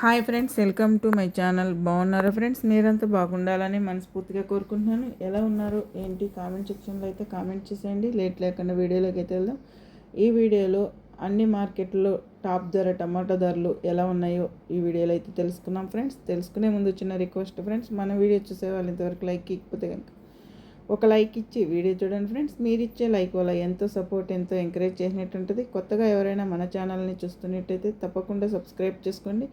Hi friends welcome to my channel. బాగున్నారా friends? మీరంతా బాగుండాలని మనస్ఫూర్తిగా కోరుకుంటున్నాను. ఎలా ఉన్నారు? ఏంటి? కామెంట్ సెక్షన్లో అయితే కామెంట్ చేసేయండి. లేట్ లేకుండా వీడియోలోకి అయితే వెళ్దాం. ఈ వీడియోలో అన్ని మార్కెట్లో టాప్ ధర టమాటో ధరలు ఎలా ఉన్నాయో ఈ వీడియోలో అయితే తెలుసుకున్నాం ఫ్రెండ్స్. తెలుసుకునే ముందు చిన్న రిక్వెస్ట్ ఫ్రెండ్స్ మన వీడియో చూసే వాళ్ళు ఇంతవరకు లైక్ ఇకపోతే కనుక ఒక లైక్ ఇచ్చి వీడియో చూడండి ఫ్రెండ్స్. మీరు ఇచ్చే లైక్ వల్ల ఎంతో సపోర్ట్ ఎంతో ఎంకరేజ్ చేసినట్టు ఉంటుంది. కొత్తగా ఎవరైనా మన ఛానల్ని చూస్తున్నట్టయితే తప్పకుండా సబ్స్క్రైబ్ చేసుకోండి.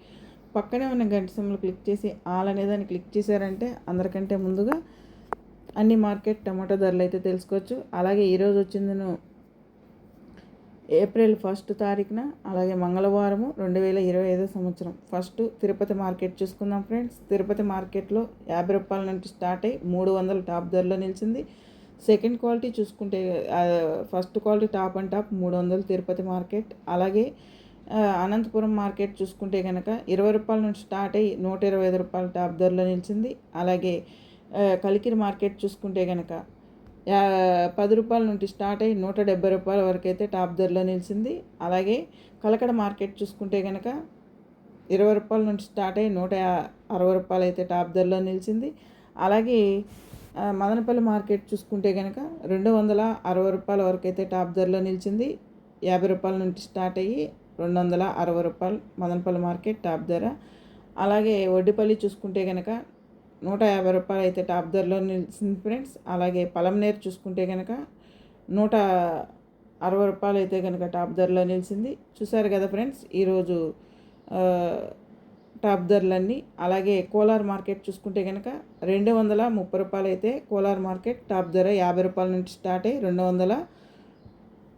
పక్కనే ఉన్న గంట సింబల్ క్లిక్ చేసి ఆల్ అనే దాన్ని క్లిక్ చేశారంటే అందరికంటే ముందుగా అన్ని మార్కెట్ టమాటో ధరలు అయితే తెలుసుకోవచ్చు. అలాగే ఈరోజు వచ్చింది ఏప్రిల్ ఫస్ట్ తారీఖున అలాగే మంగళవారము రెండు వేల ఇరవై ఐదో సంవత్సరం. ఫస్ట్ తిరుపతి మార్కెట్ చూసుకుందాం ఫ్రెండ్స్. తిరుపతి మార్కెట్లో యాభై రూపాయల నుండి స్టార్ట్ అయ్యి మూడు వందల టాప్ ధరలో నిలిచింది. సెకండ్ క్వాలిటీ చూసుకుంటే first quality top and top మూడు వందలు తిరుపతి మార్కెట్. అలాగే అనంతపురం మార్కెట్ చూసుకుంటే కనుక ఇరవై రూపాయల నుంచి స్టార్ట్ అయ్యి నూట ఇరవై ఐదు రూపాయల టాప్ ధరలో నిలిచింది. అలాగే కలికిరి మార్కెట్ చూసుకుంటే కనుక పది రూపాయల నుండి స్టార్ట్ అయ్యి నూట డెబ్బై రూపాయల వరకు అయితే టాప్ ధరలో నిలిచింది. అలాగే కలకడ మార్కెట్ చూసుకుంటే కనుక ఇరవై రూపాయల నుంచి స్టార్ట్ అయ్యి నూట అరవై రూపాయలు అయితే టాప్ ధరలో నిలిచింది. అలాగే మదనపల్లి మార్కెట్ చూసుకుంటే కనుక రెండు వందల అరవై రూపాయల వరకు అయితే టాప్ ధరలో నిలిచింది. యాభై రూపాయల నుంచి స్టార్ట్ అయ్యి రెండు వందల అరవై రూపాయలు మదనపల్లి మార్కెట్ టాప్ ధర. అలాగే వడ్డిపల్లి చూసుకుంటే కనుక నూట యాభై రూపాయలు అయితే టాప్ ధరలో నిలిచింది ఫ్రెండ్స్. అలాగే పలంనేరు చూసుకుంటే కనుక నూట అరవై రూపాయలు అయితే కనుక టాప్ ధరలో నిలిచింది. చూసారు కదా ఫ్రెండ్స్ ఈరోజు టాప్ ధరలన్నీ. అలాగే కోలార్ మార్కెట్ చూసుకుంటే కనుక రెండు వందల ముప్పై రూపాయలు అయితే కోలార్ మార్కెట్ టాప్ ధర యాభై రూపాయల నుంచి స్టార్ట్ అయ్యి రెండు వందల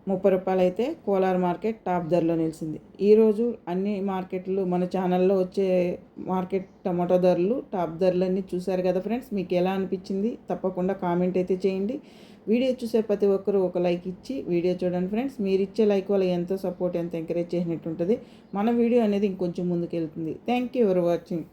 ముప్పై రూపాయలు అయితే కోలార్ మార్కెట్ టాప్ ధరలో నిలిచింది. ఈరోజు అన్ని మార్కెట్లు మన ఛానల్లో వచ్చే మార్కెట్ టమాటో ధరలు టాప్ ధరలన్నీ చూశారు కదా ఫ్రెండ్స్. మీకు ఎలా అనిపించింది? తప్పకుండా కామెంట్ అయితే చేయండి. వీడియో చూసే ప్రతి ఒక్కరు ఒక లైక్ ఇచ్చి వీడియో చూడండి ఫ్రెండ్స్. మీరు ఇచ్చే లైక్ వల్ల ఎంతో సపోర్ట్ ఎంత ఎంకరేజ్ చేసినట్టు ఉంటుంది మన వీడియో అనేది ఇంకొంచెం ముందుకు వెళ్తుంది థ్యాంక్ యూ ఫర్ వాచింగ్.